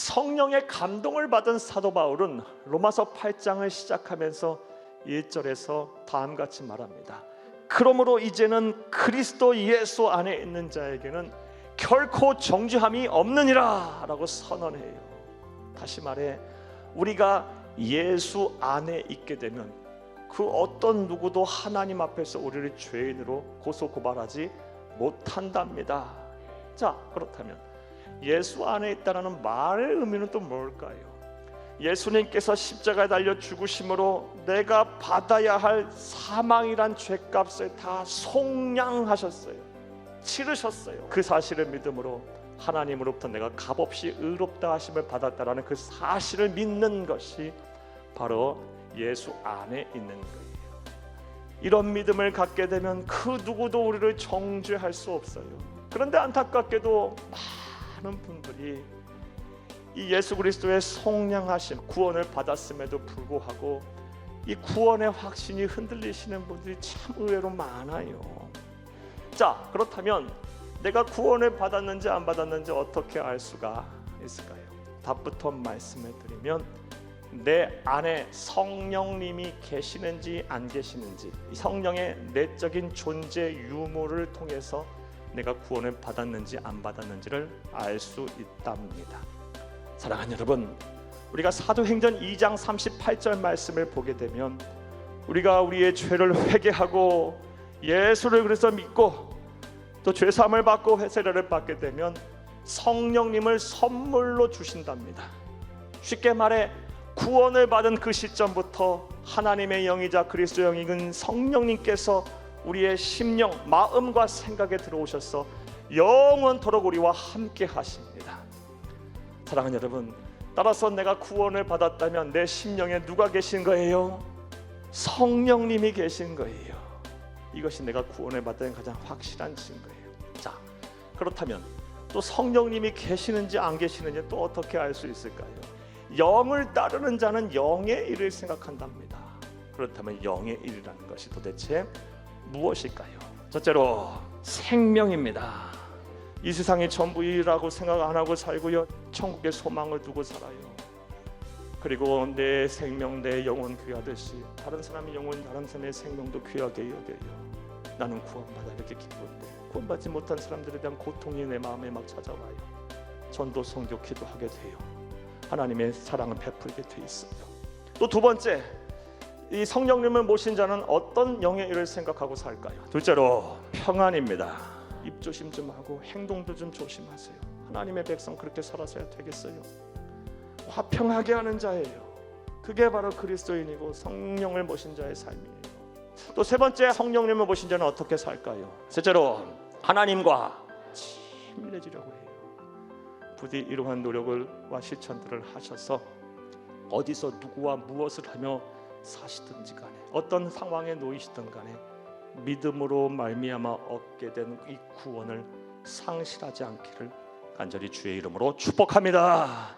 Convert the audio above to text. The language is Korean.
성령의 감동을 받은 사도 바울은 로마서 8장을 시작하면서 1절에서 다음 같이 말합니다. 그러므로 이제는 그리스도 예수 안에 있는 자에게는 결코 정죄함이 없느니라라고 선언해요. 다시 말해 우리가 예수 안에 있게 되면 그 어떤 누구도 하나님 앞에서 우리를 죄인으로 고소 고발하지 못한답니다. 자, 그렇다면 예수 안에 있다라는 말의 의미는 또 뭘까요? 예수님께서 십자가에 달려 죽으심으로 내가 받아야 할 사망이란 죄값을 다 속량하셨어요. 치르셨어요. 그 사실을 믿음으로 하나님으로부터 내가 값없이 의롭다 하심을 받았다라는 그 사실을 믿는 것이 바로 예수 안에 있는 거예요. 이런 믿음을 갖게 되면 그 누구도 우리를 정죄할 수 없어요. 그런데 안타깝게도 많은 분들이 이 예수 그리스도의 속량하심 구원을 받았음에도 불구하고 이 구원의 확신이 흔들리시는 분들이 참 의외로 많아요. 자, 그렇다면 내가 구원을 받았는지 안 받았는지 어떻게 알 수가 있을까요? 답부터 말씀을 드리면 내 안에 성령님이 계시는지 안 계시는지 이 성령의 내적인 존재 유무를 통해서 내가 구원을 받았는지 안 받았는지를 알 수 있답니다. 사랑하는 여러분, 우리가 사도행전 2장 38절 말씀을 보게 되면 우리가 우리의 죄를 회개하고 예수를 그래서 믿고 또 죄 사함을 받고 회세례를 받게 되면 성령님을 선물로 주신답니다. 쉽게 말해 구원을 받은 그 시점부터 하나님의 영이자 그리스도 영이은 성령님께서 우리의 심령, 마음과 생각에 들어오셔서 영원토록 우리와 함께 하십니다. 사랑하는 여러분, 따라서 내가 구원을 받았다면 내 심령에 누가 계신 거예요? 성령님이 계신 거예요. 이것이 내가 구원을 받은 가장 확실한 증거예요. 자, 그렇다면 또 성령님이 계시는지 안 계시는지 또 어떻게 알 수 있을까요? 영을 따르는 자는 영의 일을 생각한답니다. 그렇다면 영의 일이라는 것이 도대체 무엇일까요? 첫째로 생명입니다. 이 세상이 전부이라고 생각 안 하고 살고요. 천국의 소망을 두고 살아요. 그리고 내 생명, 내 영혼 귀하듯이 다른 사람의 영혼, 다른 사람의 생명도 귀하게 여겨요. 나는 구원받아 이렇게 기쁜데 구원받지 못한 사람들에 대한 고통이 내 마음에 막 찾아와요. 전도 성교 기도하게 돼요. 하나님의 사랑을 베풀게 돼 있어요. 또 두 번째, 이 성령님을 모신 자는 어떤 영의 일을 생각하고 살까요? 둘째로 평안입니다. 입 조심 좀 하고 행동도 좀 조심하세요. 하나님의 백성 그렇게 살아서야 되겠어요. 화평하게 하는 자예요. 그게 바로 그리스도인이고 성령을 모신 자의 삶이에요. 또 세 번째 성령님을 모신 자는 어떻게 살까요? 셋째로 하나님과 친밀해지려고 해요. 부디 이러한 노력을 와 실천들을 하셔서 어디서 누구와 무엇을 하며 사시든지 간에 어떤 상황에 놓이시든 간에 믿음으로 말미암아 얻게 된 이 구원을 상실하지 않기를 간절히 주의 이름으로 축복합니다.